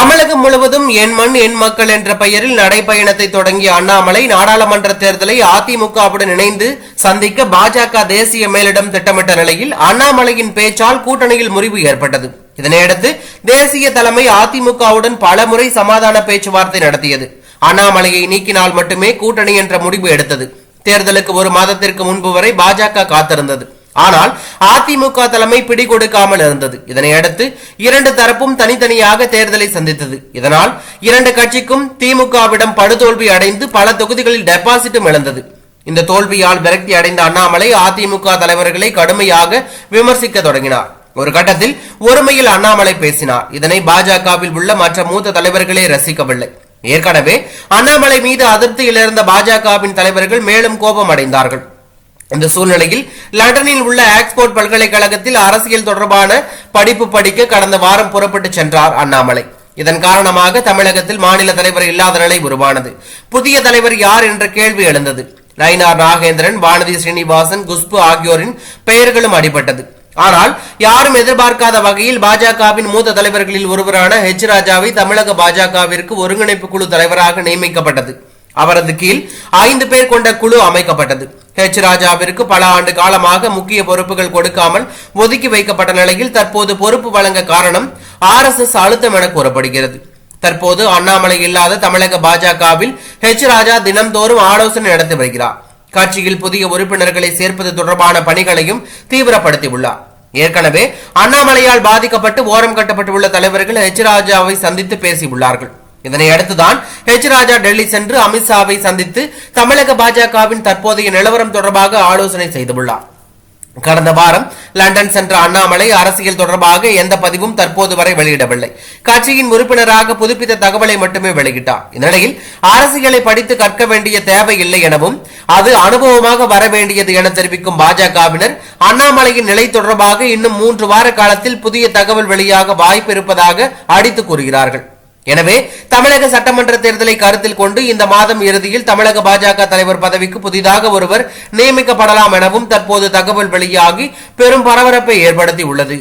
தமிழகம் முழுவதும் என் மண் என் மக்கள் என்ற பெயரில் நடைபயணத்தை தொடங்கிய அண்ணாமலை நாடாளுமன்ற தேர்தலை அதிமுகவுடன் இணைந்து சந்திக்க பாஜக தேசிய மேலிடம் திட்டமிட்ட நிலையில் அண்ணாமலையின் பேச்சால் கூட்டணியில் முறிவு ஏற்பட்டது. இதனையடுத்து தேசிய தலைமை அதிமுகவுடன் பலமுறை சமாதான பேச்சுவார்த்தை நடத்தியது. அண்ணாமலையை நீக்கினால் மட்டுமே கூட்டணி என்ற முடிவு எடுத்தது. தேர்தலுக்கு ஒரு மாதத்திற்கு முன்பு வரை பாஜக காத்திருந்தது. ஆனால் அதிமுக தலைமை பிடி கொடுக்காமல் இருந்தது இதனையடுத்து இரண்டு தரப்பும் தனித்தனியாக தேர்தலை சந்தித்தது. இதனால் இரண்டு கட்சிக்கும் திமுகவிடம் படுதோல்வி அடைந்து பல தொகுதிகளில் டெபாசிட்டும் இழந்தது. இந்த தோல்வியால் விரக்தி அடைந்த அண்ணாமலை அதிமுக தலைவர்களை கடுமையாக விமர்சிக்க தொடங்கினார். ஒரு கட்டத்தில் ஒருமையில் அண்ணாமலை பேசினார். இதனை பாஜகவில் உள்ள மற்ற மூத்த தலைவர்களே ரசிக்கவில்லை. ஏற்கனவே அண்ணாமலை மீது அதிருப்தியில் இருந்த பாஜகவின் தலைவர்கள் மேலும் கோபம் அடைந்தார்கள். இந்த சூழ்நிலையில் லண்டனில் உள்ள ஆக்ஸ்போர்ட் பல்கலைக்கழகத்தில் அரசியல் தொடர்பான படிப்பு படிக்க கடந்த வாரம் புறப்பட்டு சென்றார் அண்ணாமலை. இதன் காரணமாக தமிழகத்தில் மாநில தலைவர் இல்லாத நிலை உருவானது. புதிய தலைவர் யார் என்ற கேள்வி எழுந்தது. நயினார் நாகேந்திரன் வானதி ஸ்ரீனிவாசன் குஷ்பு ஆகியோரின் பெயர்களும் அடிபட்டது. ஆனால் யாரும் எதிர்பார்க்காத வகையில் பாஜகவின் மூத்த தலைவர்களில் ஒருவரான ஹெச் ராஜாவை தமிழக பாஜகவிற்கு ஒருங்கிணைப்பு குழு தலைவராக நியமிக்கப்பட்டது. அவரது கீழ் ஐந்து பேர் கொண்ட குழு அமைக்கப்பட்டது. ஹெச் ராஜாவிற்கு பல ஆண்டு காலமாக முக்கிய பொறுப்புகள் கொடுக்காமல் ஒதுக்கி வைக்கப்பட்ட நிலையில் தற்போது பொறுப்பு வழங்க காரணம் ஆர் எஸ் எஸ் அழுத்தம் என கூறப்படுகிறது. தற்போது அண்ணாமலை இல்லாத தமிழக பாஜகவில் ஹெச் ராஜா தினம்தோறும் ஆலோசனை நடத்தி வருகிறார். கட்சியில் புதிய உறுப்பினர்களை சேர்ப்பது தொடர்பான பணிகளையும் தீவிரப்படுத்தியுள்ளார். ஏற்கனவே அண்ணாமலையால் பாதிக்கப்பட்டு ஓரம் கட்டப்பட்டுள்ள தலைவர்கள் ஹெச் ராஜாவை சந்தித்து பேசியுள்ளார்கள். இதனை அடுத்துதான் ஹெச் ராஜா டெல்லி சென்று அமித்ஷாவை சந்தித்து தமிழக பாஜகவின் தற்போதைய நிலவரம் தொடர்பாக ஆலோசனை செய்துள்ளார் கடந்த வாரம் லண்டன் சென்ற அண்ணாமலை அரசியல் தொடர்பாக எந்த பதிவும் தற்போது வரை வெளியிடவில்லை. கட்சியின் உறுப்பினராக புதுப்பித்த தகவலை மட்டுமே வெளியிட்டார். இந்நிலையில் அரசியலை படித்து கற்க வேண்டிய தேவை இல்லை எனவும் அது அனுபவமாக வர வேண்டியது என தெரிவிக்கும் பாஜகவினர் அண்ணாமலையின் நிலை தொடர்பாக இன்னும் மூன்று வார காலத்தில் புதிய தகவல் வெளியாக வாய்ப்பு இருப்பதாக அடித்து கூறுகிறார்கள். எனவே தமிழக சட்டமன்ற தேர்தலை கருத்தில் கொண்டு இந்த மாதம் இறுதியில் தமிழக பாஜக தலைவர் பதவிக்கு புதிதாக ஒருவர் நியமிக்கப்படலாம் எனவும் தற்போது தகவல் வெளியாகி பெரும் பரபரப்பை ஏற்படுத்தி உள்ளது